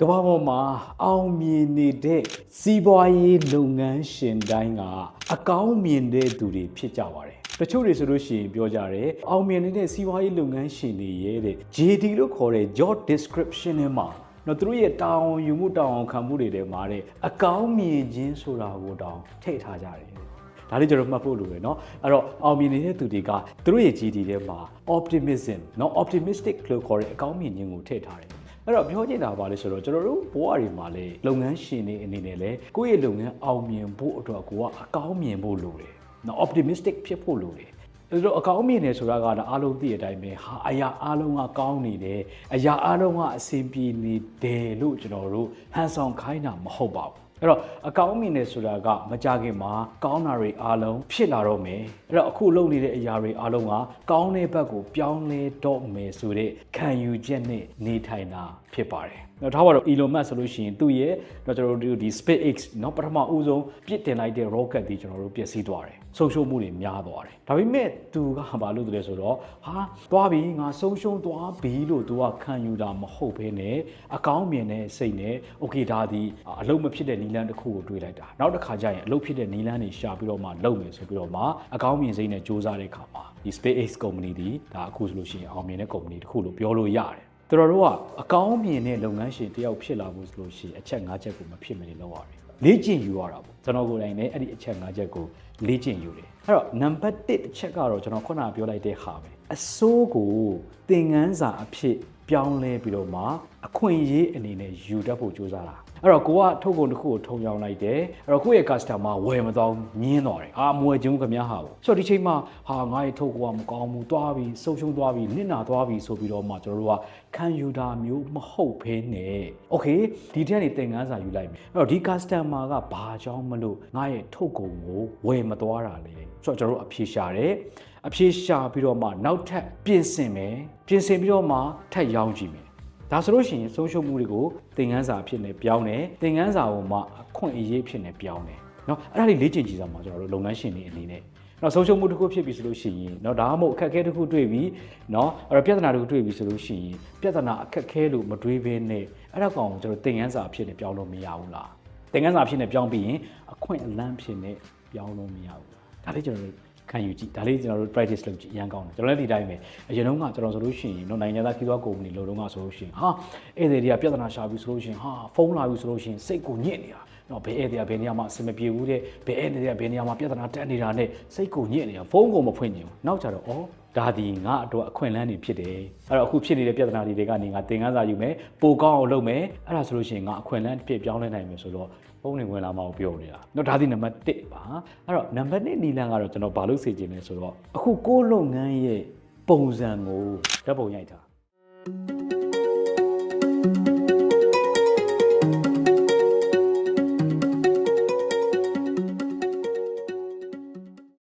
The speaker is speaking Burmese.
ကမ္ဘာပေါ်မှာအောင်မြင်နေတဲ့စီးပွားရေးလုပ်ငန်းရှင်တိုင်းကအကောင်းမြင်တဲ့သူတွေဖြစ်ကြပါတယ်တချို့တွေဆိုလို့ရှိရင်ပြောကြတယ်အောင်မြင်နေတဲ့စီးပွားရေးလုပ်ငန်းရှင်တွေရဲ့တဲ့ JD လို့ခေါ်တဲ့ job description ထဲမှာနော်သူတို့ရဲ့တာဝန်ယူမှုတာဝန်ခံမှုတွေထဲမှာတဲ့အကောင်းမြင်ခြင်းဆိုတာကိုတောင်ထည့်ထားကြတယ် ဒါလေးကျွန်တော်မှတ်ဖို့လိုတယ်เนาะအဲ့တော့အောင်မြင်နေတဲ့သူတွေကသူတို့ရဲ့ GD ထဲမှာ optimism เนาะ optimistic လို့ခေါ်တဲ့အကောင်းမြင်ခြင်းကိုထည့်ထားတယ် အဲ့တော့ပြောချင်တာပါလဲဆိုတော့ကျွန်တော်တို့ဘဝတွေမှာလေလုပ်ငန်းရှင်တွေအနေနဲ့လေကိုယ့်ရဲ့လုပ်ငန်းအောင်မြင်ဖို့အတွက်ကိုကအကောင်းမြင်ဖို့လိုတယ်နော် optimistic ဖြစ်ဖို့လိုတယ်အဲ့တော့အကောင်းမြင်တယ်ဆိုတာကတော့အားလုံးသိတဲ့အတိုင်းပဲဟာအရာအားလုံးကကောင်းနေတယ်အရာအားလုံးကအဆင်ပြေနေတယ်လို့ကျွန်တော်တို့ဟန်ဆောင်ခိုင်းတာမဟုတ်ပါဘူး အဲ့တော့အကောင်းမြင်တယ်ဆိုတာကမကြခင်မှာကောင်းတာတွေအားလုံးဖြစ်လာတော့မယ်အဲ့တော့အခုလုပ်နေတဲ့အရာတွေအားလုံးကကောင်းတဲ့ဘက်ကိုပြောင်းလဲတော့မယ်ဆိုတဲ့ခံယူချက်နဲ့နေထိုင်တာဖြစ်ပါတယ်နော်ထားပါတော့ Elon Musk ဆိုလို့ရှိရင်သူ့ရဲ့တော့ကျွန်တော်တို့ဒီ SpaceX နော်ပထမဦးဆုံးပြစ်တင်လိုက်တဲ့ rocket တွေကျွန်တော်တို့ပျက်စီးသွားတယ်ဆုံးရှုံးမှုတွေများသွားတယ်ဒါပေမဲ့သူကဘာလို့လဲဆိုတော့ဟာသွားပြီငါဆုံးရှုံးသွားပြီလို့သူကခံယူတာမဟုတ်ဘဲနဲ့အကောင်းမြင်တဲ့စိတ်နဲ့ okay ဒါဒီအလုံးမဖြစ်တဲ့နီလန်းတစ်ခုကိုတွေးလိုက်တာနောက်တစ်ခါကျရင်အလုံးဖြစ်တဲ့နီလန်းတွေရှာပြီးတော့မှလုပ်မယ်ဆိုပြီးတော့မှအကောင်းမြင်စိတ်နဲ့စူးစမ်းတဲ့အခါမှာဒီ SpaceX company ဒီဒါအခုဆိုလို့ရှိရင်အောင်မြင်တဲ့ company တစ်ခုလို့ပြောလို့ရတယ်သူတို့တို့ကအကောင်းမြင်တဲ့လုပ်ငန်းရှင်တယောက်ဖြစ်လာဖို့ဆိုလို့ရှိရင်အချက်၅ချက်ကိုမဖြစ်မနေလုပ်ရတယ်လေ့ကျင့်ယူရတာပေါ့ကျွန်တော်ကိုယ်တိုင်လည်းအဲ့ဒီအချက်၅ချက်ကိုလေ့ကျင့်ယူတယ်အဲ့တော့ number 1တစ်ချက်ကတော့ကျွန်တော်ခုနကပြောလိုက်တဲ့ဟာပဲအစိုးကိုသင်ငန်းစာအဖြစ်ပြောင်းလဲပြီးတော့မှအခွင့်အရေးအနေနဲ့ယူတတ်ဖို့ကြိုးစားတာ အဲ့တော့ကိုကထုတ်ကုန်တစ်ခုကိုထုံရောင်းလိုက်တယ်အဲ့တော့ကိုယ့်ရဲ့ customer ဝယ်မတော့ညင်းတော့တယ်အာမဝယ်ခြင်းခင်ဗျားဟာပေါ့ဆိုတော့ဒီချိန်မှာဟာငါ့ရဲ့ထုတ်ကုန်ကမကောင်းဘူးသွားပြီဆုံးရှုံးသွားပြီနစ်နာသွားပြီဆိုပြီးတော့မှကျွန်တော်တို့ကခံယူတာမျိုးမဟုတ်ဘဲနဲ့ okay ဒီထက်နေသင်ခန်းစာယူလိုက်မယ်အဲ့တော့ဒီ customer ကဘာကြောင့်မလို့ငါ့ရဲ့ထုတ်ကုန်ကိုဝယ်မသွားတာလဲဆိုတော့ကျွန်တော်တို့အဖြေရှာတယ်အဖြေရှာပြီးတော့မှနောက်ထပ်ပြင်ဆင်မယ်ပြင်ဆင်ပြီးတော့မှထပ်ရောင်းကြည့်မယ် ဒါဆိုလို့ရှိရင်ဆုံးရှုံးမှုတွေကိုသင်ခန်းစာအဖြစ်နဲ့ပြောင်းတယ်သင်ခန်းစာပေါ်မှာအခွင့်အရေးဖြစ်နေပြောင်းတယ်เนาะအဲ့ဒါလေးလေ့ကျင့်ကြည့်စမ်းပါကျွန်တော်တို့လုပ်ငန်းရှင်တွေအနေနဲ့เนาะဆုံးရှုံးမှုတစ်ခုဖြစ်ပြီဆိုလို့ရှိရင်เนาะဒါမှမဟုတ်အခက်အခဲတစ်ခုတွေ့ပြီเนาะအဲ့တော့ပြဿနာတစ်ခုတွေ့ပြီဆိုလို့ရှိရင်ပြဿနာအခက်အခဲလို့မတွေးဘဲနဲ့အဲ့ဒါကောင်ကျွန်တော်သင်ခန်းစာအဖြစ်နဲ့ပြောင်းလို့မရဘူးလားသင်ခန်းစာအဖြစ်နဲ့ပြောင်းပြီးရင်အခွင့်အလမ်းဖြစ်နဲ့ပြောင်းလို့မရဘူးလားဒါလေးကျွန်တော်တို့ ခံယူကြည့်ဒါလေးကျွန်တော်တို့ practice လုပ်ကြည့်အရန်ကောင်းတယ်ကျွန်တော်လည်းဒီတိုင်းပဲအရင်တုန်းကကျွန်တော်ဆိုလို့ရှိရင်တော့နိုင်ငံသားခီးသွားကုမ္ပဏီလို့တုန်းကဆိုလို့ရှိရင်ဟာဧည့်သည်တွေကပြဿနာရှာပြီးဆိုလို့ရှိရင်ဟာဖုန်းလာပြီးဆိုလို့ရှိရင်စိတ်ကိုညစ်နေတာတော့ဘယ်ဧည့်သည်ကဘယ်နေရာမှာအဆင်မပြေဘူးတဲ့ဘယ်ဧည့်သည်ကဘယ်နေရာမှာပြဿနာတက်နေတာနဲ့စိတ်ကိုညစ်နေတာဖုန်းကိုမဖွင့်ချင်ဘူးနောက်ကြတော့ဩ ဒါဒီငါအတွက်အခွင့်အလမ်းတွေဖြစ်တယ်အဲ့တော့အခုဖြစ်နေတဲ့ပြဿနာတွေကနေငါသင်ခန်းစာယူမယ်ပိုကောင်းအောင်လုပ်မယ်အဲ့ဒါဆိုလို့ရှိရင်ငါအခွင့်အလမ်းတစ်ပြည့်ပြောင်းလဲနိုင်မယ်ဆိုတော့ပုံနေဝင်လာမှပြောနေတာ။တော့ဒါဒီနံပါတ်1ပါ။အဲ့တော့နံပါတ်2နီလန်ကတော့ကျွန်တော်ဘာလို့စေချင်လဲဆိုတော့အခုကိုယ်လုပ်ငန်းရဲ့ပုံစံကိုဓာတ်ပုံရိုက်တာ